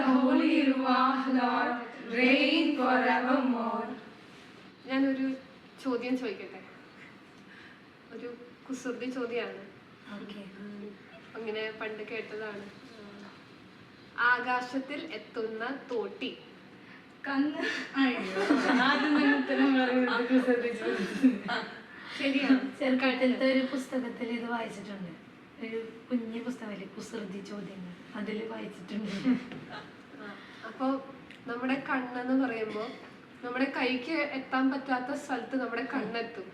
the Holy Ruach, Lord, reign forevermore. ഞാനൊരു ചോദ്യം ചോദിക്കട്ടെ? ഒരു കുസൃതി ചോദ്യമാണ്. അങ്ങനെ പണ്ട് കേട്ടതാണ്. ആകാശത്തിൽ എത്തുന്ന തോട്ടി. കണ്ണ്. അയ്യോ. ആദ്യം തന്നെ ഉത്തരം പറയുന്നത് ശ്രദ്ധിച്ചു ശരിയാണ്. ചെറുക്കാട്ടിലത്തെ ഒരു പുസ്തകത്തിൽ ഇത് വായിച്ചിട്ടുണ്ട്. ഒരു കുഞ്ഞു പുസ്തകമല്ലേ? കുസൃതി ചോദ്യങ്ങൾ. അതിൽ വായിച്ചിട്ടുണ്ട്. ആ, അപ്പൊ നമ്മുടെ കണ്ണെന്ന് പറയുമ്പോ നമ്മുടെ കൈക്ക് എത്താൻ പറ്റാത്ത സ്ഥലത്ത് നമ്മുടെ കണ്ണെത്തും.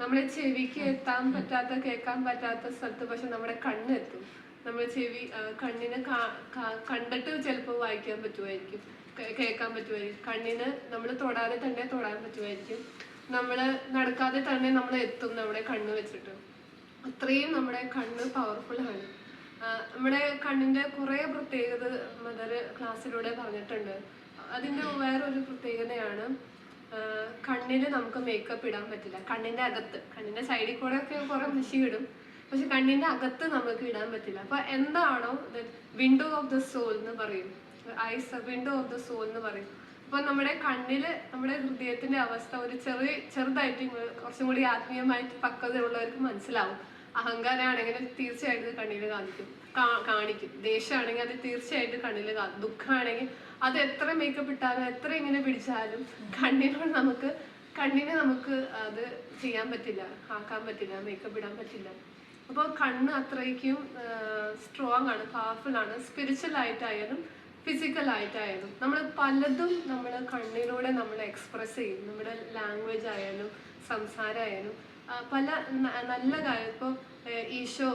നമ്മുടെ ചെവിക്ക് എത്താൻ പറ്റാത്ത കേൾക്കാൻ പറ്റാത്ത സ്ഥലത്ത് പക്ഷെ നമ്മുടെ കണ്ണെത്തും. നമ്മുടെ ചെവി കണ്ണിനെ കണ്ടിട്ട് ചിലപ്പോൾ വായിക്കാൻ പറ്റുമായിരിക്കും. കേൾക്കാൻ പറ്റുമായിരിക്കും. കണ്ണിന് നമ്മൾ തൊടാതെ തന്നെ തൊടാൻ പറ്റുമായിരിക്കും. നമ്മൾ നടക്കാതെ തന്നെ നമ്മൾ എത്തും നമ്മുടെ കണ്ണ് വെച്ചിട്ട്. അത്രയും നമ്മുടെ കണ്ണ് പവർഫുൾ ആണ്. നമ്മുടെ കണ്ണിന്റെ കുറെ പ്രത്യേകത മദർ ക്ലാസ്സിലൂടെ പറഞ്ഞിട്ടുണ്ട്. അതിന്റെ വേറൊരു പ്രത്യേകതയാണ് കണ്ണിൽ നമുക്ക് മേക്കപ്പ് ഇടാൻ പറ്റില്ല. കണ്ണിന്റെ അകത്ത് കണ്ണിന്റെ സൈഡിൽ കൂടെ ഒക്കെ കുറെ മഷി ഇടും. പക്ഷെ കണ്ണിന്റെ അകത്ത് നമുക്ക് ഇടാൻ പറ്റില്ല. അപ്പൊ എന്താണോ വിൻഡോ ഓഫ് ദ സോൾ എന്ന് പറയും. Eyes window of the soul എന്ന് പറയും. അപ്പൊ നമ്മുടെ കണ്ണിൽ നമ്മുടെ ഹൃദയത്തിന്റെ അവസ്ഥ ഒരു ചെറിയ ചെറുതായിട്ട് കുറച്ചും കൂടി ആത്മീയമായിട്ട് പക്വതയുള്ളവർക്ക് മനസ്സിലാവും. അഹങ്കാരമാണെങ്കിൽ തീർച്ചയായിട്ടും കണ്ണിൽ കാണിക്കും. കാണിക്കും. ദേഷ്യമാണെങ്കിൽ അത് തീർച്ചയായിട്ടും കണ്ണിൽ കാണും ദുഃഖമാണെങ്കിൽ അത് എത്ര മേക്കപ്പ് ഇട്ടാലും എത്ര ഇങ്ങനെ പിടിച്ചാലും കണ്ണിനോട് നമുക്ക് കണ്ണിനെ നമുക്ക് അത് ചെയ്യാൻ പറ്റില്ല ആക്കാൻ പറ്റില്ല മേക്കപ്പ് ഇടാൻ പറ്റില്ല. അപ്പോൾ കണ്ണ് അത്രയ്ക്കും സ്ട്രോങ് ആണ് പവർഫുൾ ആണ്. സ്പിരിച്വൽ ആയിട്ടായാലും ഫിസിക്കൽ ആയിട്ടായാലും നമ്മൾ പലതും നമ്മൾ കണ്ണിലൂടെ നമ്മൾ എക്സ്പ്രസ് ചെയ്യും. നമ്മുടെ ലാംഗ്വേജ് ആയാലും സംസാരമായാലും പല നല്ല കാര്യം. ഇപ്പോൾ ഈശോ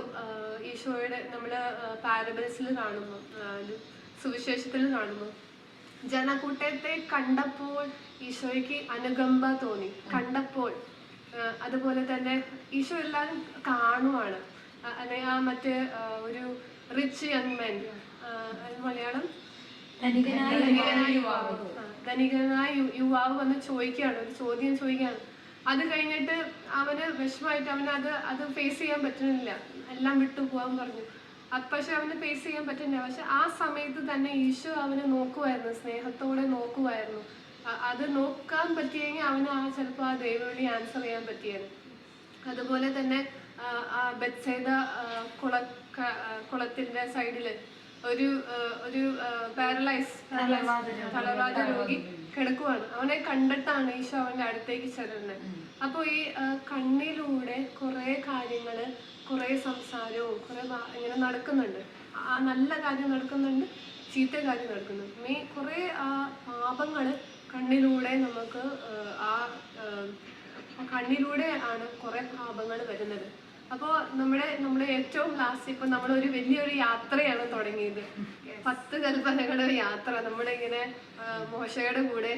ഈശോയുടെ നമ്മൾ പാരബിൾസിൽ കാണുന്നു. സുവിശേഷത്തിൽ കാണുന്നു. ജനക്കൂട്ടത്തെ കണ്ടപ്പോൾ ഈശോയ്ക്ക് അനുകമ്പ തോന്നി. കണ്ടപ്പോൾ അതുപോലെ തന്നെ ഈശോ എല്ലാവരും കാണുവാണ്. അല്ലെങ്കിൽ ആ മറ്റേ ഒരു റിച്ച് യങ് മെൻ മലയാളം? ധനികനായ യുവാവ് വന്ന് ചോദിക്കുകയാണ്. ഒരു ചോദ്യം ചോദിക്കുകയാണ്. അത് കഴിഞ്ഞിട്ട് അവന് വിഷമമായിട്ട് അവന് അത് അത് ഫേസ് ചെയ്യാൻ പറ്റുന്നില്ല. എല്ലാം വിട്ടു പോകാൻ പറഞ്ഞു. അത് പക്ഷെ അവന് ഫേസ് ചെയ്യാൻ പറ്റുന്നില്ല. പക്ഷെ ആ സമയത്ത് തന്നെ ഈശോ അവനെ നോക്കുമായിരുന്നു സ്നേഹത്തോടെ നോക്കുമായിരുന്നു അത് നോക്കാൻ പറ്റിയെങ്കിൽ അവന് ആ ചിലപ്പോൾ ആ ദൈവവിളി ആൻസർ ചെയ്യാൻ പറ്റിയത് അതുപോലെ തന്നെ ബെത്സേദ കുള കുളത്തിന്റെ സൈഡിൽ ഒരു ഒരു പാരലൈസ് തളർവാദ രോഗി. കിടക്കുവാണ്. അവനെ കണ്ടിട്ടാണ് ഈശോ അവന്റെ അടുത്തേക്ക് ചെല്ലുന്നത്. അപ്പൊ ഈ കണ്ണിലൂടെ കുറേ കാര്യങ്ങൾ കുറേ സംസാരവും കുറേ ഇങ്ങനെ നടക്കുന്നുണ്ട്. ആ നല്ല കാര്യം നടക്കുന്നുണ്ട് ചീത്ത കാര്യം നടക്കുന്നുണ്ട്. മേ കുറേ ആ പാപങ്ങൾ കണ്ണിലൂടെ നമുക്ക് ആ കണ്ണിലൂടെ ആണ് കുറേ പാപങ്ങൾ വരുന്നത്. അപ്പോൾ നമ്മുടെ നമ്മുടെ ഏറ്റവും ലാസ്റ്റ് ഇപ്പൊ നമ്മളൊരു വലിയൊരു യാത്രയാണ് തുടങ്ങിയത്. പത്ത് കൽപ്പനകളുടെ യാത്ര. നമ്മളിങ്ങനെ ഇങ്ങനെ മോശയുടെ കൂടെ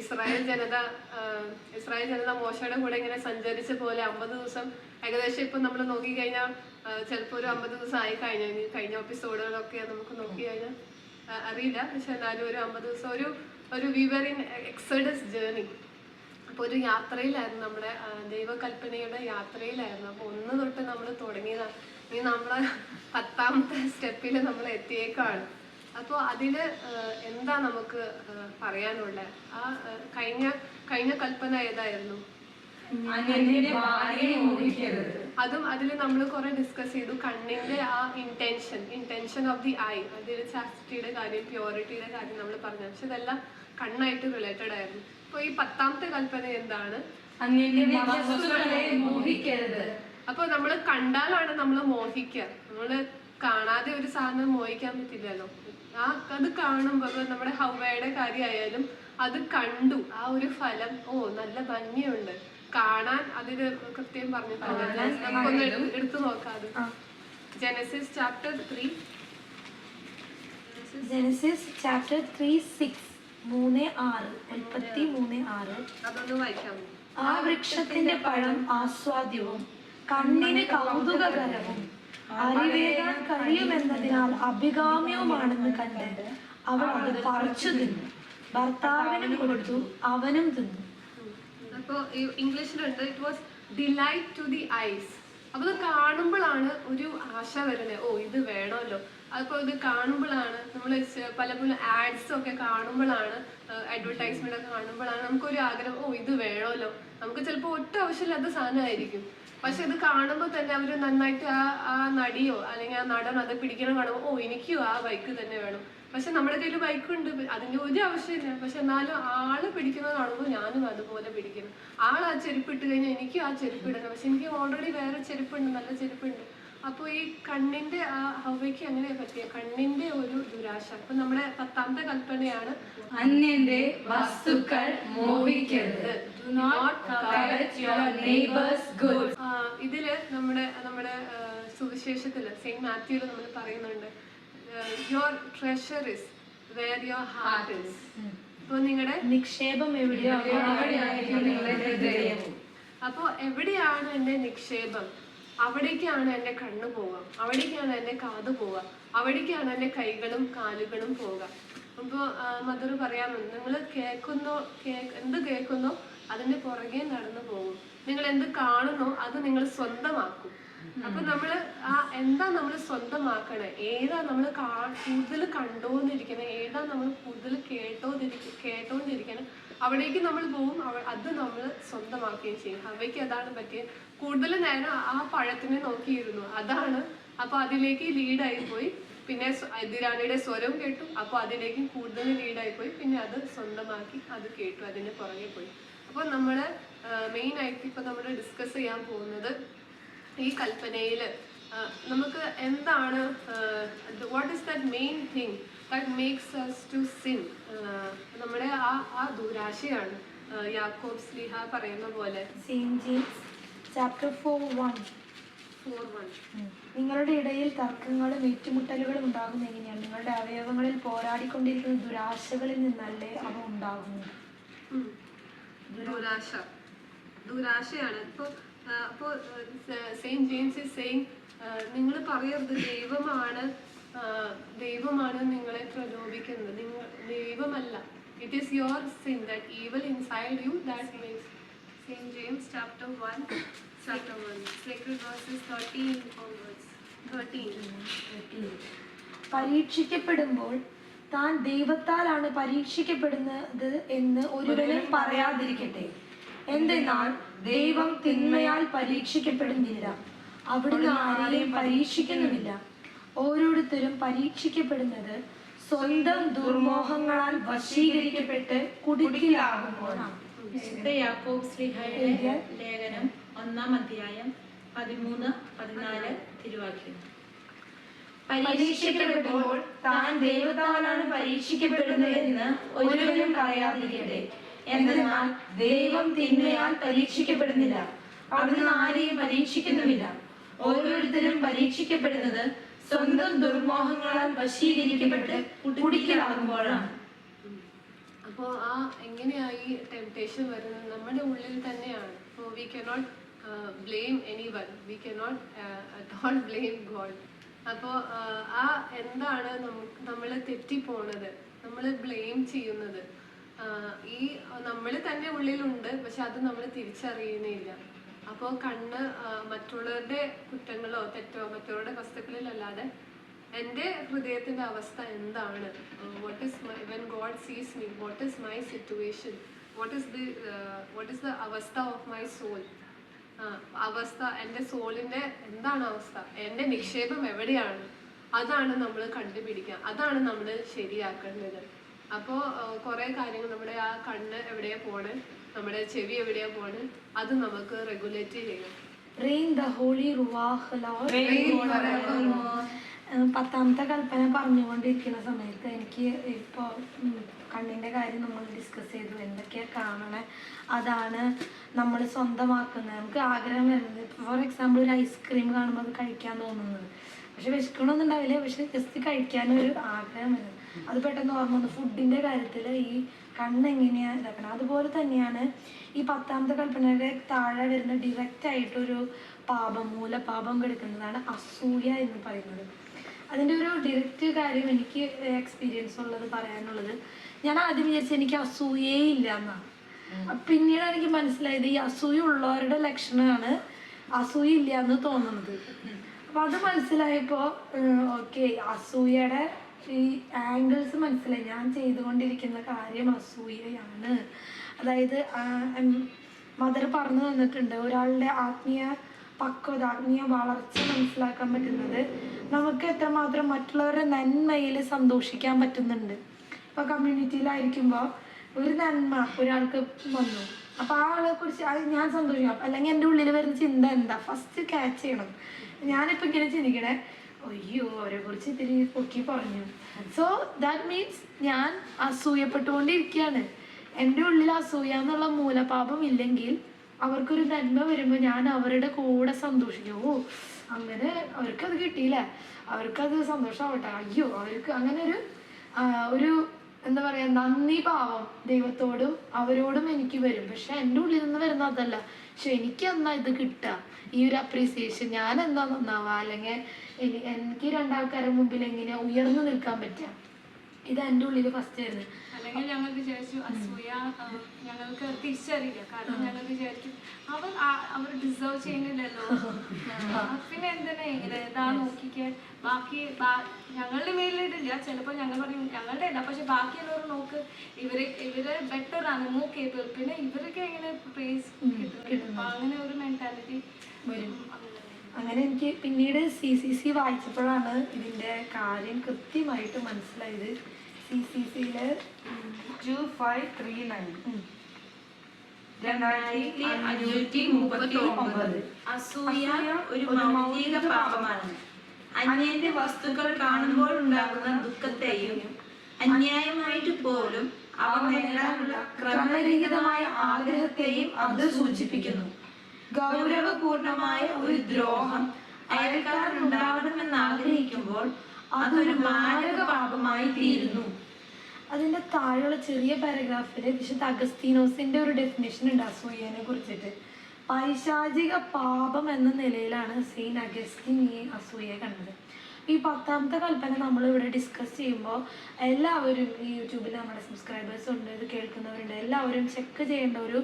ഇസ്രായേൽ ജനത ഇസ്രായേൽ ജനത മോശയുടെ കൂടെ ഇങ്ങനെ സഞ്ചരിച്ച പോലെ അമ്പത് ദിവസം ഏകദേശം ഇപ്പൊ നമ്മൾ നോക്കിക്കഴിഞ്ഞാൽ ചിലപ്പോൾ ഒരു അമ്പത് ദിവസം ആയി കഴിഞ്ഞ കഴിഞ്ഞ എപ്പിസോഡുകളൊക്കെ നമുക്ക് നോക്കി കഴിഞ്ഞാൽ അറിയില്ല. പക്ഷെ എന്നാലും ഒരു അമ്പത് ദിവസം ഒരു ഒരു വിവർ ഇൻ എക്സഡസ് ജേർണി അപ്പോൾ ഒരു യാത്രയിലായിരുന്നു നമ്മുടെ ദൈവകൽപ്പനയുടെ യാത്രയിലായിരുന്നു. അപ്പോൾ ഒന്ന് തൊട്ട് നമ്മൾ തുടങ്ങിയതാണ് ഇനി നമ്മളെ പത്താമത്തെ സ്റ്റെപ്പിൽ നമ്മൾ എത്തിയേക്കാണ്. അപ്പോൾ അതിൽ എന്താ നമുക്ക് പറയാനുള്ളത് ആ കഴിഞ്ഞ കഴിഞ്ഞ കൽപ്പന ഏതായിരുന്നു? അതും അതിൽ നമ്മൾ കുറെ ഡിസ്കസ് ചെയ്തു. കണ്ണിന്റെ ആ intention intention of the eye അതിൽ ചാസ്റ്റിയുടെ കാര്യം പ്യോറിറ്റിയുടെ കാര്യം നമ്മൾ പറഞ്ഞു. പക്ഷെ ഇതെല്ലാം കണ്ണായിട്ട് റിലേറ്റഡ് ആയിരുന്നു. അപ്പോൾ ഈ പത്താമത്തെ കൽപ്പന എന്താണ്? മോഹിക്കരുത്. അപ്പോൾ നമ്മൾ കണ്ടാലാണ് നമ്മൾ മോഹിക്കുക നമ്മൾ കാണാതെ ഒരു സാധനം മോഹിക്കാൻ പറ്റില്ലല്ലോ. ആ അത് കാണുമ്പോൾ നമ്മുടെ ഹവയുടെ കാര്യമായാലും അത് കണ്ടു. ആ ഒരു ഫലം ഓ നല്ല ഭംഗിയുണ്ട്. കാണാൻ അതിന് കൃത്യം പറഞ്ഞിട്ടുണ്ട് നമുക്കൊന്ന് എടുത്തു നോക്കാതെ. Genesis chapter three. Genesis chapter three six. മൂന്ന് ആറ് ഉൽപ്പത്തി മൂന്ന് ആറ്. ആ വൃക്ഷത്തിന്റെ പഴം ആസ്വാദ്യവും കണ്ണിന് കൗതുകകരവും അറിവേകാൻ കഴിയുമെന്നതിനാൽ അഭികാമ്യവുമാണെന്ന് കണ്ട് അവൾ അത് പറിച്ചു തിന്നു. ഭർത്താവിനും കൊടുത്തു അവനും തിന്നു. അപ്പോൾ ഇംഗ്ലീഷിലുണ്ട് it was delight to the eyes അപ്പൊ അത് കാണുമ്പോഴാണ് ഒരു ആശ വരുന്നത്. ഓ ഇത് വേണമല്ലോ. അപ്പോൾ ഇത് കാണുമ്പോഴാണ് നമ്മൾ പല ആഡ്സ് ഒക്കെ കാണുമ്പോഴാണ് അഡ്വർടൈസ്മെന്റ് ഒക്കെ കാണുമ്പോഴാണ് നമുക്കൊരു ആഗ്രഹം ഓ ഇത് വേണമല്ലോ. നമുക്ക് ചിലപ്പോൾ ഒട്ടും ആവശ്യമില്ലാത്ത സാധനമായിരിക്കും. പക്ഷെ ഇത് കാണുമ്പോൾ തന്നെ അവർ നന്നായിട്ട് ആ ആ നടിയോ അല്ലെങ്കിൽ ആ നടൻ അത് പിടിക്കണം കാണുമ്പോൾ ഓ എനിക്കും ആ ബൈക്ക് തന്നെ വേണം. പക്ഷെ നമ്മുടെ കയ്യിൽ ബൈക്ക് ഉണ്ട് അതിന്റെ ഒരു ആവശ്യമില്ല. പക്ഷെ എന്നാലും ആൾ പിടിക്കുന്നത് കാണുമ്പോൾ ഞാനും അതുപോലെ പിടിക്കണം ആൾ ആ ചെരുപ്പ് ഇട്ട് കഴിഞ്ഞാൽ എനിക്കും ആ ചെരുപ്പ് ഇടണം. പക്ഷെ എനിക്ക് ഓൾറെഡി വേറെ ചെരുപ്പുണ്ട് നല്ല ചെരുപ്പുണ്ട്. അപ്പോൾ ഈ കണ്ണിന്റെ ആ ഹവയ്ക്ക് അങ്ങനെ പറ്റിയ? കണ്ണിന്റെ ഒരു ദുരാശ. അപ്പൊ നമ്മുടെ പത്താമത്തെ കൽപ്പനയാണ് അന്യന്റെ വസ്തുക്കൾ മോഹിക്കരുത്. ഇതിൽ നമ്മുടെ നമ്മുടെ സുവിശേഷത്തിൽ സുവിശേഷത്തിൽ സെയിന്റ് മാത്യുവിൽ നമ്മൾ പറയുന്നുണ്ട് your treasure is where your heart is അപ്പൊ നിങ്ങളുടെ നിക്ഷേപം എവിടെയാണ് നിങ്ങളുടെ ഹൃദയം. അപ്പോൾ എവിടെയാണ് എന്റെ നിക്ഷേപം? അവിടേക്കാണ് എന്റെ കണ്ണ് പോവുക. അവിടേക്കാണ് എന്റെ കാത് പോവുക. അവിടേക്കാണ് എന്റെ കൈകളും കാലുകളും പോവുക. അപ്പോൾ മദർ പറയാറുണ്ട് നിങ്ങൾ കേൾക്കുന്നോ കേ എന്ത് കേൾക്കുന്നോ അതിന്റെ പുറകെ നടന്നു പോകും. നിങ്ങൾ എന്ത് കാണുന്നോ അത് നിങ്ങൾ സ്വന്തമാക്കും. അപ്പൊ നമ്മൾ ആ എന്താ നമ്മൾ സ്വന്തമാക്കണേ? ഏതാ നമ്മൾ കൂടുതൽ കണ്ടോന്നിരിക്കണേ ഏതാ നമ്മൾ കൂടുതൽ കേട്ടോന്നിരിക്ക കേട്ടോണ്ടിരിക്കണേ? അവിടേക്ക് നമ്മൾ അവ- അത് നമ്മൾ സ്വന്തമാക്കുകയും ചെയ്യും. അവയ്ക്ക് അതാണ് പറ്റിയത് കൂടുതൽ നേരം ആ പഴത്തിനെ നോക്കിയിരുന്നു. അതാണ്. അപ്പൊ അതിലേക്ക് ലീഡായി പോയി. പിന്നെ എതിരാളിയുടെ സ്വരവും കേട്ടു. അപ്പൊ അതിലേക്ക് കൂടുതൽ ലീഡായി പോയി. പിന്നെ അത് സ്വന്തമാക്കി അത് കേട്ടു. അതിന് പുറകെ പോയി. അപ്പോൾ നമ്മൾ മെയിൻ ആയിട്ട് ഇപ്പൊ നമ്മൾ ഡിസ്കസ് ചെയ്യാൻ പോകുന്നത് ഈ കൽപ്പനയിൽ നമുക്ക് എന്താണ് what is that main thing that makes us to sin നമ്മുടെ ആ ആ ദുരാശയാണ് യാക്കോബ് സ്ലിഹ പറയുന്ന പോലെ. Chapter four one four one നിങ്ങളുടെ ഇടയിൽ തർക്കങ്ങളും ഏറ്റുമുട്ടലുകളും ഉണ്ടാകുന്ന എങ്ങനെയാണ്? നിങ്ങളുടെ അവയവങ്ങളിൽ പോരാടിക്കൊണ്ടിരിക്കുന്ന ദുരാശകളിൽ നിന്നല്ലേ അവ ഉണ്ടാകുന്നത്? ദുരാശ. ദുരാശയാണ്. ഇപ്പോൾ അപ്പോൾ സെയിന്റ് ജെയിംസ് ഇസ് സെയിങ് നിങ്ങൾ പറയരുത് ദൈവമാണ് ദൈവമാണ് നിങ്ങളെ പ്രലോഭിക്കുന്നത്. നിങ്ങൾ ദൈവമല്ല. It is your sin that evil inside you that makes saint James chapter one chapter one secret verses thirteen onwards thirteen പരീക്ഷിക്കപ്പെടുമ്പോൾ താൻ ദൈവത്താലാണ് പരീക്ഷിക്കപ്പെടുന്നത് എന്ന് ഒരുവനും പറയാതിരിക്കട്ടെ. എന്തെന്നാൽ ദൈവം തിന്മയാൽ പരീക്ഷിക്കപ്പെടുന്നില്ല. അവിടുന്ന് ആരെയും പരീക്ഷിക്കുന്നുമില്ല. ഓരോരുത്തരും പരീക്ഷിക്കപ്പെടുന്നത് സ്വന്തം ദുർമോഹങ്ങളാൽ വശീകരിക്കപ്പെട്ട് കുടുക്കിലാകുമ്പോഴാണ് വിശുദ്ധ യാക്കോബ് ശ്രീഹയുടെ ലേഖനം ഒന്നാം അധ്യായം പതിമൂന്ന് പതിനാല് തിരുവാക്യം. പരീക്ഷിക്കപ്പെടുമ്പോൾ താൻ ദൈവത്താലാണ് പരീക്ഷിക്കപ്പെടുന്നതെന്ന് ഒരുവനും പറയാതിരിക്കട്ടെ. എന്തെന്നാൽ ദൈവം തിന്മയാൽ പരീക്ഷിക്കപ്പെടുന്നില്ല. അവിടുന്ന് ആരെയും പരീക്ഷിക്കുന്നുമില്ല. ഓരോരുത്തരും പരീക്ഷിക്കപ്പെടുന്നത് സ്വന്തം ദുർമോഹങ്ങളാൽ വശീകരിക്കപ്പെട്ട് കുടിക്കലാകുമ്പോഴാണ് അപ്പോൾ ആ എങ്ങനെയായി ടെംപ്ടേഷൻ വരുന്നത്? നമ്മുടെ ഉള്ളിൽ തന്നെയാണ്. അപ്പോൾ we cannot blame anyone we cannot don't blame God അപ്പോൾ ആ എന്താണ് നമ്മൾ തെറ്റിപ്പോണത്? നമ്മൾ ബ്ലെയിം ചെയ്യുന്നത്? ഈ നമ്മൾ തന്നെ ഉള്ളിലുണ്ട് പക്ഷെ അത് നമ്മൾ തിരിച്ചറിയുന്നില്ല അപ്പോൾ കണ്ണ് മറ്റുള്ളവരുടെ കുറ്റങ്ങളോ തെറ്റോ മറ്റുള്ളവരുടെ വസ്തുക്കളിലല്ലാതെ എന്റെ ഹൃദയത്തിന്റെ അവസ്ഥ എന്താണ്? What is my when God sees me what is my situation what is the what is the അവസ്ഥ ഓഫ് മൈ സോൾ അവസ്ഥ എന്റെ സോളിന്റെ എന്താണ് അവസ്ഥ? എന്റെ നിക്ഷേപം എവിടെയാണ്? അതാണ് നമ്മൾ കണ്ടുപിടിക്കുക. അതാണ് നമ്മൾ ശരിയാക്കേണ്ടത്. അപ്പോൾ കുറേ കാര്യങ്ങൾ നമ്മുടെ ആ കണ്ണ് എവിടെയാണ് പോണ്? നമ്മുടെ ചെവി എവിടെയാ പോണ്? അത് നമുക്ക് റെഗുലേറ്റ് ചെയ്യണം. Rain the holy ruach Lord. ഏഹ് പത്താമത്തെ കൽപ്പന പറഞ്ഞുകൊണ്ടിരിക്കുന്ന സമയത്ത് എനിക്ക് ഇപ്പോൾ കണ്ണിന്റെ കാര്യം നമ്മൾ ഡിസ്കസ് ചെയ്തു. എന്തൊക്കെയാ കാണണേ? അതാണ് നമ്മൾ സ്വന്തമാക്കുന്നത്. നമുക്ക് ആഗ്രഹം വരുന്നത്. ഫോർ എക്സാമ്പിൾ ഒരു ഐസ്ക്രീം കാണുമ്പോൾ അത് കഴിക്കാൻ തോന്നുന്നത്. പക്ഷെ വിശക്കണമൊന്നും ഉണ്ടാവില്ല? പക്ഷെ ജസ്റ്റ് കഴിക്കാനൊരു ആഗ്രഹം വരുന്നത് അത് പെട്ടെന്ന് ഓർമ്മ വന്നു. ഫുഡിന്റെ കാര്യത്തിൽ ഈ കണ്ണ് എങ്ങനെയാണ് ഇതാക്കണം അതുപോലെ തന്നെയാണ് ഈ പത്താമത്തെ കൽപ്പനയുടെ താഴെ വരുന്ന ഡിറക്റ്റ് ആയിട്ടൊരു പാപം മൂലപാപം കിടക്കുന്നതാണ് അസൂയ എന്ന് പറയുന്നത്. അതിന്റെ ഒരു ഡിറക്റ്റ് കാര്യം എനിക്ക് എക്സ്പീരിയൻസ് ഉള്ളത് പറയാനുള്ളത് ഞാൻ ആദ്യം വിചാരിച്ചത് എനിക്ക് അസൂയേ ഇല്ല എന്നാണ് പിന്നീട് എനിക്ക് മനസ്സിലായത് ഈ അസൂയ ഉള്ളവരുടെ ലക്ഷണമാണ് അസൂയ ഇല്ല എന്ന് തോന്നുന്നത്. അപ്പൊ അത് മനസ്സിലായപ്പോൾ ഓക്കെ അസൂയയുടെ ഈ ആംഗിൾസ് മനസ്സിലായി. ഞാൻ ചെയ്തുകൊണ്ടിരിക്കുന്ന കാര്യം അസൂയയാണ്. അതായത് മദർ പറഞ്ഞു തന്നിട്ടുണ്ട് ഒരാളുടെ ആത്മീയ പക്വത ആത്മീയ വളർച്ച മനസ്സിലാക്കാൻ പറ്റുന്നത് നമുക്ക് എത്രമാത്രം മറ്റുള്ളവരുടെ നന്മയിൽ സന്തോഷിക്കാൻ പറ്റുന്നുണ്ട്. ഇപ്പൊ കമ്മ്യൂണിറ്റിയിലായിരിക്കുമ്പോൾ ഒരു നന്മ ഒരാൾക്ക് വന്നു. അപ്പോൾ ആ ആളെ കുറിച്ച് അത് ഞാൻ സന്തോഷിക്കാം. അല്ലെങ്കിൽ എന്റെ ഉള്ളിൽ വരുന്ന ചിന്ത എന്താ? ഫസ്റ്റ് ക്യാച്ച് ചെയ്യണം. ഞാനിപ്പോ ഇങ്ങനെ ചിന്തിക്കണേ. പൊക്കി പറഞ്ഞു. സോ ദാറ്റ് മീൻസ് ഞാൻ അസൂയപ്പെട്ടുകൊണ്ടിരിക്കുകയാണ്. എന്റെ ഉള്ളിൽ അസൂയ എന്നുള്ള മൂലപാപം ഇല്ലെങ്കിൽ അവർക്കൊരു നന്മ വരുമ്പോൾ ഞാൻ അവരുടെ കൂടെ സന്തോഷിക്കും. ഓ അങ്ങനെ അവർക്കത് കിട്ടിയില്ല. അവർക്കത് സന്തോഷമാവട്ടെ അയ്യോ അവർക്ക് അങ്ങനെ ഒരു ഒരു എന്താ പറയാ നന്ദി ഭാവം ദൈവത്തോടും അവരോടും എനിക്ക് വരും. പക്ഷെ എന്റെ ഉള്ളിൽ നിന്ന് വരുന്ന അതല്ല. പക്ഷെ എനിക്ക് എന്നാ ഇത് കിട്ടുക? ഈ ഒരു അപ്രീസിയേഷൻ ഞാൻ എന്താ നന്നാവുക? അല്ലെങ്കിൽ എനിക്ക് രണ്ടാൾക്കാരുടെ മുമ്പിൽ എങ്ങനെ ഉയർന്നു നിൽക്കാൻ പറ്റുക? ഇത് എന്റെ ഉള്ളിൽ ഫസ്റ്റ് ആയിരുന്നു അല്ലെങ്കിൽ ഞങ്ങൾ വിചാരിച്ചു അസൂയ ഞങ്ങൾക്ക് തിരിച്ചറിയില്ല. കാരണം ഞങ്ങൾ വിചാരിക്കും അവർ അവർ ഡിസേർവ് ചെയ്യുന്നില്ലല്ലോ. പിന്നെ എന്തിനാ ഇങ്ങനെ ഇതാ നോക്കിക്കേ? ബാക്കി ഞങ്ങളുടെ മേലിലിടില്ല ചിലപ്പോൾ ഞങ്ങൾ പറയും ഞങ്ങളുടെ അല്ല. പക്ഷെ ബാക്കിയുള്ളവർ നോക്ക്. ഇവർ ഇവർ ബെറ്റർ ആണ് മോ കേബിൾ പിന്നെ ഇവർക്ക് എങ്ങനെ പ്രേസ് കിട്ടും അങ്ങനെ ഒരു മെന്റാലിറ്റി വരും. അങ്ങനെ എനിക്ക് പിന്നീട് സി സി സി വായിച്ചപ്പോഴാണ് ഇതിന്റെ കാര്യം കൃത്യമായിട്ട് മനസ്സിലായത്. സി സി സിയിൽ ടു ഫൈവ് ത്രീ നയൻ രണ്ടായിരത്തി അഞ്ഞൂറ്റി മുപ്പത്തി ഒമ്പത് അസൂയ ഒരു മൗലിക പാപമാണ്. അന്യന്റെ വസ്തുക്കൾ കാണുമ്പോൾ ഉണ്ടാകുന്ന ദുഃഖത്തെയും അന്യായമായിട്ട് പോലും അവ നേടാനുള്ള ക്രമരഹിതമായ ആഗ്രഹത്തെയും അത് സൂചിപ്പിക്കുന്നു. ഗൗരവപൂർണമായ ഒരു ദ്രോഹം അയൽക്കാരനുണ്ടാവണമെന്ന് ആഗ്രഹിക്കുമ്പോൾ അതൊരു മാരക പാപമായി തീരുന്നു. അതിന്റെ താഴെയുള്ള ചെറിയ പാരഗ്രാഫിൽ വിശുദ്ധ അഗസ്തീനോസിന്റെ ഒരു ഡെഫിനേഷൻ ഉണ്ട് അസൂയനെ കുറിച്ചിട്ട്. പൈശാചിക പാപം എന്ന നിലയിലാണ് സെയിൻ അഗസ്റ്റിൻ ഈ അസൂയ കണ്ടത്. ഈ പത്താമത്തെ കൽപ്പന നമ്മൾ ഇവിടെ ഡിസ്കസ് ചെയ്യുമ്പോൾ എല്ലാവരും ഈ യൂട്യൂബിൽ നമ്മുടെ സബ്സ്ക്രൈബേഴ്സ് ഉണ്ട് ഇത് കേൾക്കുന്നവരുണ്ട് എല്ലാവരും ചെക്ക് ചെയ്യേണ്ട ഒരു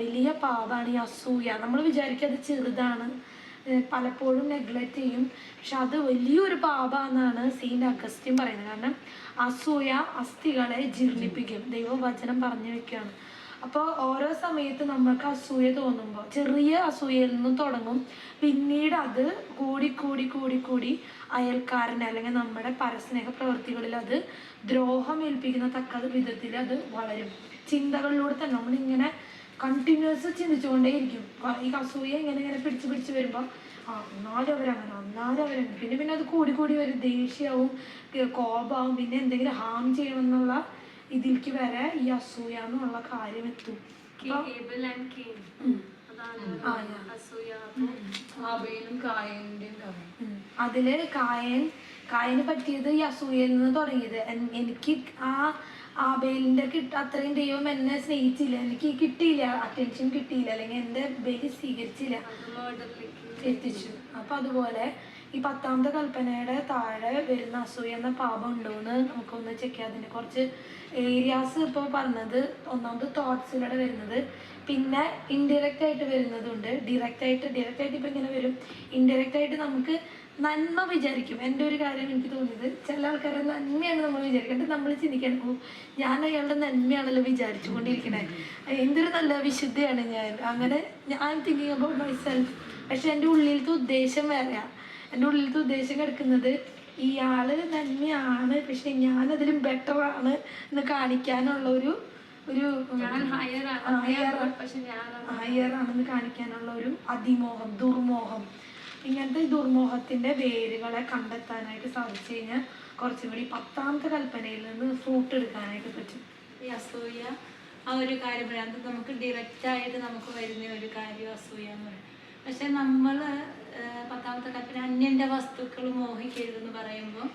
വലിയ പാപമാണ് ഈ അസൂയ. നമ്മൾ വിചാരിക്കും അത് ചെറുതാണ് പലപ്പോഴും നെഗ്ലക്റ്റ് ചെയ്യും. പക്ഷെ അത് വലിയൊരു പാപമാണെന്നാണ് സെയിന്റ് അഗസ്റ്റിൻ പറയുന്നത്. കാരണം അസൂയ അസ്ഥികളെ ജീർണിപ്പിക്കും. ദൈവവചനം പറഞ്ഞു വെക്കുകയാണ്. അപ്പോൾ ഓരോ സമയത്ത് നമ്മൾക്ക് അസൂയ തോന്നുമ്പോൾ ചെറിയ അസൂയയിൽ നിന്ന് തുടങ്ങും. പിന്നീട് അത് കൂടി കൂടി കൂടി കൂടി അയൽക്കാരനെ അല്ലെങ്കിൽ നമ്മുടെ പരസ്നേഹ പ്രവൃത്തികളിൽ അത് ദ്രോഹം ഏൽപ്പിക്കുന്ന തക്ക വിധത്തിൽ അത് വളരും. ചിന്തകളിലൂടെ തന്നെ നമ്മളിങ്ങനെ കണ്ടിന്യൂസ് ചിന്തിച്ചുകൊണ്ടേയിരിക്കും. ഈ അസൂയ ഇങ്ങനെ ഇങ്ങനെ പിടിച്ച് പിടിച്ച് വരുമ്പോൾ ആ എന്നാലും അവരങ്ങനെ പിന്നെ പിന്നെ അത് കൂടി കൂടി ഒരു ദേഷ്യവും കോപാവും പിന്നെ എന്തെങ്കിലും ഹാം ചെയ്യണമെന്നുള്ള ഇതിലേക്ക് വരെ ഈ അസൂയ എന്നുള്ള കാര്യം എത്തും. അതിൽ കായൻ കായന് പറ്റിയത് ഈ അസൂയയിൽ നിന്ന് തുടങ്ങിയത്. എനിക്ക് ആ ആബേലിന്റെ കിട്ട അത്രയും ദൈവം എന്നെ സ്നേഹിച്ചില്ല. എനിക്ക് കിട്ടിയില്ല അറ്റൻഷൻ കിട്ടിയില്ല അല്ലെങ്കിൽ എന്റെ ബലി സ്വീകരിച്ചില്ല. എത്തിച്ചു. അപ്പൊ അതുപോലെ ഈ പത്താമത്തെ കൽപ്പനയുടെ താഴെ വരുന്ന അസൂയ എന്ന പാപം ഉണ്ടോ എന്ന് നമുക്കൊന്ന് ചെക്ക് ചെയ്യാം. അതിന്റെ കുറച്ച് ഏരിയാസ് ഇപ്പോൾ പറഞ്ഞത് ഒന്നാമത് തോട്ട്സിലൂടെ വരുന്നത്. പിന്നെ ഇൻഡയറക്റ്റ് ആയിട്ട് വരുന്നതുണ്ട്. ഡിറക്റ്റ് ആയിട്ട് ഡിറക്റ്റ് ആയിട്ട് ഇപ്പൊ ഇങ്ങനെ വരും. ഇൻഡയറക്റ്റ് ആയിട്ട് നമുക്ക് നന്മ വിചാരിക്കും. എന്റെ ഒരു കാര്യം എനിക്ക് തോന്നിയത് ചില ആൾക്കാരെ നന്മയാണ് നമ്മൾ വിചാരിക്കേണ്ടത് നമ്മൾ ചിന്തിക്കാൻ ഓ ഞാൻ അയാളുടെ നന്മയാണല്ലോ വിചാരിച്ചുകൊണ്ടിരിക്കണേ. എന്തൊരു നല്ല വിശുദ്ധിയാണ് ഞാൻ. അങ്ങനെ ഞാൻ തിങ്കിങ് അബൌട്ട് മൈ സെൽഫ് പക്ഷെ എന്റെ ഉള്ളിലത്തെ ഉദ്ദേശം വേറെയാ. എന്റെ ഉള്ളിലത്തെ ഉദ്ദേശം കിടക്കുന്നത് ഇയാൾ നന്മയാണ് പക്ഷെ ഞാൻ അതിലും ബെറ്റർ ആണ് എന്ന് കാണിക്കാനുള്ള ഒരു ഒരു ആണെന്ന് കാണിക്കാനുള്ള ഒരു അതിമോഹം ദുർമോഹം. ഇങ്ങനത്തെ ദുർമോഹത്തിന്റെ വേരുകളെ കണ്ടെത്താനായിട്ട് സാധിച്ചു കഴിഞ്ഞാൽ കുറച്ചും കൂടി പത്താമത്തെ കൽപ്പനയിൽ നിന്ന് ഫ്രൂട്ട് എടുക്കാനായിട്ട് പറ്റും. ഈ അസൂയ ആ ഒരു കാര്യം നമുക്ക് ഡിറക്റ്റ് ആയിട്ട് നമുക്ക് വരുന്ന ഒരു കാര്യം അസൂയ എന്ന് പറയാം. പക്ഷെ നമ്മൾ പത്താമത്തെ കൽപ്പന അന്യന്റെ വസ്തുക്കൾ മോഹിക്കരുതെന്ന് പറയുമ്പോൾ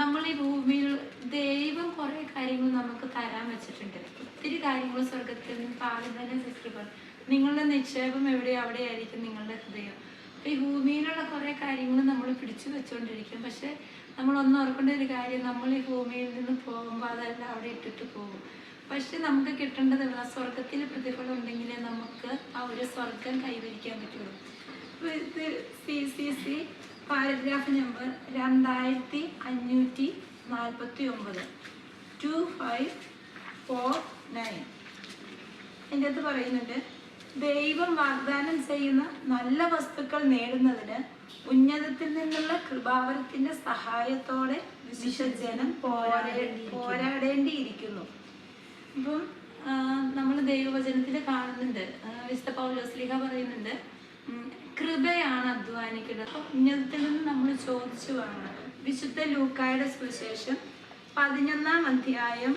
നമ്മൾ ഈ ഭൂമിയിൽ ദൈവം കുറേ കാര്യങ്ങൾ നമുക്ക് തരാൻ വെച്ചിട്ടുണ്ട്. ഒത്തിരി കാര്യങ്ങൾ സ്വർഗത്തിൽ നിന്ന് പാലിതന്നെ പറഞ്ഞു നിങ്ങളുടെ നിക്ഷേപം എവിടെയോ അവിടെയായിരിക്കും നിങ്ങളുടെ ഹൃദയം. ഈ ഭൂമിയിലുള്ള കുറേ കാര്യങ്ങൾ നമ്മൾ പിടിച്ചു വെച്ചുകൊണ്ടിരിക്കും പക്ഷെ നമ്മൾ ഒന്ന് ഓർക്കേണ്ട ഒരു കാര്യം നമ്മൾ ഈ ഭൂമിയിൽ നിന്ന് പോകുമ്പോൾ അതെല്ലാം അവിടെ ഇട്ടിട്ട് പോകും. പക്ഷെ നമുക്ക് കിട്ടേണ്ടത് ആ സ്വർഗത്തിൽ പ്രതിഫലം ഉണ്ടെങ്കിലേ നമുക്ക് ആ ഒരു സ്വർഗം കൈവരിക്കാൻ പറ്റുള്ളൂ. ഇത് C C C paragraph number രണ്ടായിരത്തി അഞ്ഞൂറ്റി നാൽപ്പത്തി ഒമ്പത് ടു ഫൈവ് ഫോർ നയൻ എന്റെ അത് പറയുന്നുണ്ട് ദൈവം വാഗ്ദാനം ചെയ്യുന്ന നല്ല വസ്തുക്കൾ നേടുന്നതിന് ഉന്നതത്തിൽ നിന്നുള്ള കൃപാവരത്തിന്റെ സഹായത്തോടെ വിശുദ്ധജനം പോരാടേണ്ടി പോരാടേണ്ടിയിരിക്കുന്നു. ഇപ്പം നമ്മൾ ദൈവവചനത്തിൽ കാണുന്നുണ്ട്. വിശുദ്ധ പൗലോസ്ലിഹ പറയുന്നുണ്ട് കൃപയാണ് അധ്വാനിക്കുന്നത് അപ്പൊ ഇങ്ങനത്തെ നിന്ന് നമ്മൾ ചോദിച്ചു വാങ്ങണം വിശുദ്ധ ലൂക്കായുടെ സുവിശേഷം പതിനൊന്നാം അധ്യായം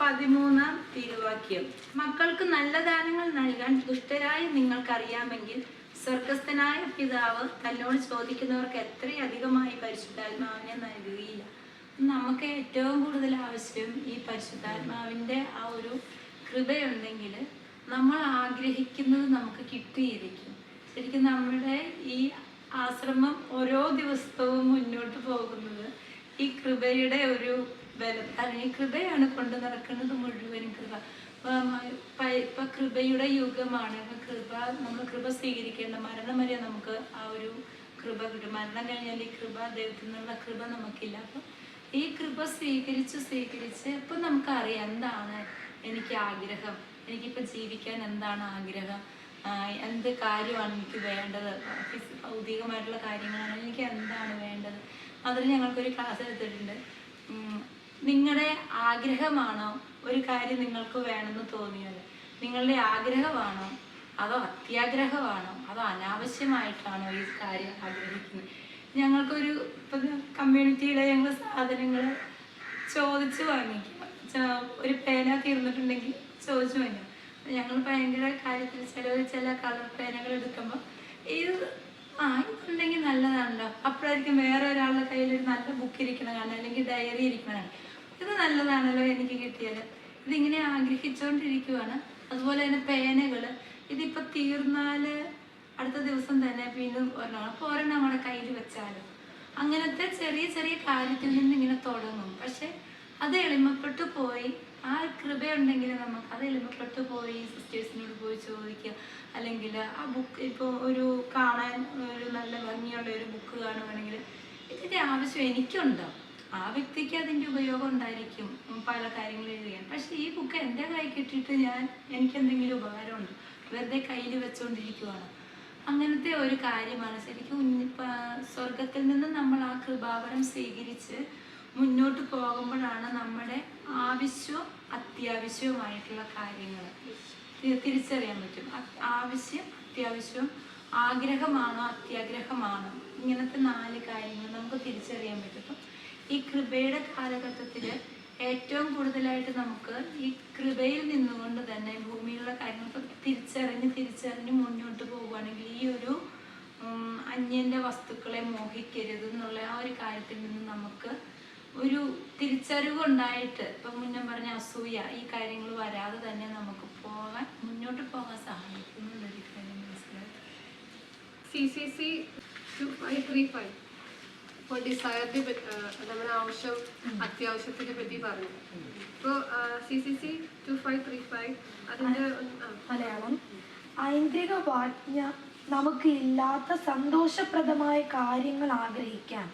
പതിമൂന്നാം തിരുവാക്യം. മക്കൾക്ക് നല്ല ദാനങ്ങൾ നൽകാൻ ദുഷ്ടരായ നിങ്ങൾക്കറിയാമെങ്കിൽ സ്വർഗസ്ഥനായ പിതാവ് തന്നോട് ചോദിക്കുന്നവർക്ക് എത്രയധികമായി പരിശുദ്ധാത്മാവിനെ നൽകുകയില്ല. നമുക്ക് ഏറ്റവും കൂടുതൽ ആവശ്യം ഈ പരിശുദ്ധാത്മാവിന്റെ ആ ഒരു കൃപയുണ്ടെങ്കിൽ നമ്മൾ ആഗ്രഹിക്കുന്നത് നമുക്ക് കിട്ടിയിരിക്കും. ശരിക്കും നമ്മുടെ ഈ ആശ്രമം ഓരോ ദിവസവും മുന്നോട്ട് പോകുന്നത് ഈ കൃപയുടെ ഒരു ബലത്താണ് ഈ കൃപയാണ് കൊണ്ട് നടക്കുന്നത് മുഴുവനും കൃപ. ഇപ്പൊ കൃപയുടെ യുഗമാണ്. കൃപ നമ്മൾ കൃപ സ്വീകരിക്കേണ്ട മരണം വരെ നമുക്ക് ആ ഒരു കൃപ കിട്ടും. മരണം കഴിഞ്ഞാൽ ഈ കൃപ ദൈവത്തിൽ നിന്നുള്ള കൃപ നമുക്കില്ല. അപ്പം ഈ കൃപ സ്വീകരിച്ച് സ്വീകരിച്ച് ഇപ്പം നമുക്കറിയാം എന്താണ് എനിക്ക് ആഗ്രഹം എനിക്കിപ്പോൾ ജീവിക്കാൻ എന്താണ് ആഗ്രഹം എന്ത് കാര്യമാണ് എനിക്ക് വേണ്ടത് ഭൗതികമായിട്ടുള്ള കാര്യങ്ങളാണ് എനിക്ക് എന്താണ് വേണ്ടത്. അതിൽ ഞങ്ങൾക്കൊരു ക്ലാസ് എടുത്തിട്ടുണ്ട്. നിങ്ങളുടെ ആഗ്രഹമാണോ ഒരു കാര്യം നിങ്ങൾക്ക് വേണമെന്ന് തോന്നിയത് നിങ്ങളുടെ ആഗ്രഹമാണോ? അതോ അത്യാഗ്രഹമാണോ? അതോ അനാവശ്യമായിട്ടാണോ ഈ കാര്യം ആഗ്രഹിക്കുന്നത്? ഞങ്ങൾക്കൊരു ഇപ്പം കമ്മ്യൂണിറ്റിയിലെ ഞങ്ങൾ സാധനങ്ങൾ ചോദിച്ചു വാങ്ങിക്കുക ഒരു പേന തീർന്നിട്ടുണ്ടെങ്കിൽ ചോദിച്ചു വാങ്ങിക്കുക ഞങ്ങൾ ഭയങ്കര കാര്യത്തിൽ ചില ചില കളർ പേനകൾ എടുക്കുമ്പോൾ ഇത് ആ ഇതുണ്ടെങ്കിൽ നല്ലതാണല്ലോ. അപ്പോഴായിരിക്കും വേറെ ഒരാളുടെ കയ്യിൽ ഒരു നല്ല ബുക്ക് ഇരിക്കണം കാണാൻ അല്ലെങ്കിൽ ഡയറി ഇരിക്കണം ഇത് നല്ലതാണല്ലോ എനിക്ക് കിട്ടിയത്. ഇതിങ്ങനെ ആഗ്രഹിച്ചുകൊണ്ടിരിക്കുവാണ് അതുപോലെ തന്നെ പേനകൾ ഇതിപ്പോൾ തീർന്നാൽ അടുത്ത ദിവസം തന്നെ വീണ്ടും ഒരെണ്ണം അപ്പോൾ ഒരെണ്ണം നമ്മുടെ കയ്യിൽ വെച്ചാലും. അങ്ങനത്തെ ചെറിയ ചെറിയ കാര്യത്തിൽ നിന്ന് ഇങ്ങനെ തുടങ്ങും. പക്ഷെ അത് എളിമപ്പെട്ടു പോയി. ആ കൃപയുണ്ടെങ്കിൽ നമുക്ക് അത് എളിമപ്പെട്ടു പോയി സിസ്റ്റേഴ്സിനോട് പോയി ചോദിക്കുക. അല്ലെങ്കിൽ ആ ബുക്ക് ഇപ്പോൾ ഒരു കാണാൻ ഒരു നല്ല ഭംഗിയുള്ള ഒരു ബുക്ക് കാണുകയാണെങ്കിൽ ഇതിന്റെ ആവശ്യം എനിക്കുണ്ടോ? ആ വ്യക്തിക്ക് അതിന്റെ ഉപയോഗം ഉണ്ടായിരിക്കും പല കാര്യങ്ങളും എഴുതിയാൻ പക്ഷെ ഈ ബുക്ക് എന്റെ കൈ കിട്ടിയിട്ട് ഞാൻ എനിക്ക് എന്തെങ്കിലും ഉപകാരമുണ്ടോ? വെറുതെ കയ്യിൽ വെച്ചുകൊണ്ടിരിക്കുവാണ് അങ്ങനത്തെ ഒരു കാര്യമാണ്. ശരിക്കും സ്വർഗത്തിൽ നിന്ന് നമ്മൾ ആ കൃപാവരം സ്വീകരിച്ച് മുന്നോട്ട് പോകുമ്പോഴാണ് നമ്മുടെ ആവശ്യവും അത്യാവശ്യവുമായിട്ടുള്ള കാര്യങ്ങൾ തിരിച്ചറിയാൻ പറ്റും. ആവശ്യം അത്യാവശ്യവും ആഗ്രഹമാണോ അത്യാഗ്രഹമാണോ? ഇങ്ങനത്തെ നാല് കാര്യങ്ങൾ നമുക്ക് തിരിച്ചറിയാൻ പറ്റും. ഈ കൃപയുടെ കാലഘട്ടത്തിൽ ഏറ്റവും കൂടുതലായിട്ട് നമുക്ക് ഈ കൃപയിൽ നിന്നുകൊണ്ട് തന്നെ ഭൂമിയിലുള്ള കാര്യങ്ങളൊക്കെ തിരിച്ചറിഞ്ഞ് തിരിച്ചറിഞ്ഞ് മുന്നോട്ട് പോകുകയാണെങ്കിൽ ഈ ഒരു അന്യന്റെ വസ്തുക്കളെ മോഹിക്കരുത് എന്നുള്ള ആ ഒരു കാര്യത്തിൽ നിന്ന് നമുക്ക് ഒരു തിരിച്ചറിവ് ഉണ്ടായിട്ട് ഇപ്പം മുന്നേ പറഞ്ഞ അസൂയ ഈ കാര്യങ്ങൾ വരാതെ തന്നെ നമുക്ക് പോകാൻ മുന്നോട്ട് പോകാൻ സഹായിക്കുന്നുള്ളൊരു കാര്യം മനസ്സിലായി. C C C two five three five. ഇപ്പോൾ ഡിസയറിനെ പറ്റി നമ്മുടെ ആവശ്യം അത്യാവശ്യത്തിനെ പറ്റി പറഞ്ഞു. ഇപ്പോൾ C C C two five three five അതിന്റെ. മലയാളം. ഐന്ദ്രിക വാജ്ഞ നമുക്ക് ഇല്ലാത്ത സന്തോഷപ്രദമായ കാര്യങ്ങൾ ആഗ്രഹിക്കാൻ.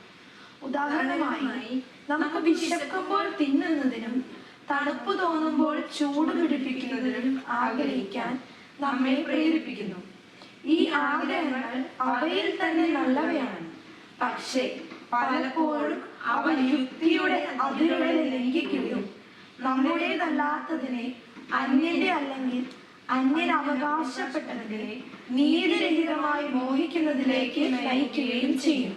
ഉദാഹരണമായി നമുക്ക് വിശക്കുമ്പോൾ തിന്നുന്നതിനും തണുപ്പ് തോന്നുമ്പോൾ ചൂട് പിടിപ്പിക്കുന്നതിനും ആഗ്രഹിക്കാൻ നമ്മെ പ്രേരിപ്പിക്കുന്നു. ഈ ആഗ്രഹങ്ങൾ അവയിൽ തന്നെ നല്ലവയാണ്. പക്ഷേ പലപ്പോഴും അവ യുക്തിയുടെ അതിരുകളെ ലംഘിക്കുകയും നമ്മുടേതല്ലാത്തതിനെ അന്യന്റെ അല്ലെങ്കിൽ അന്യൻ അവകാശപ്പെട്ടതിനെ നീതിരഹിതമായി മോഹിക്കുന്നതിലേക്ക് നയിക്കുകയും ചെയ്യും.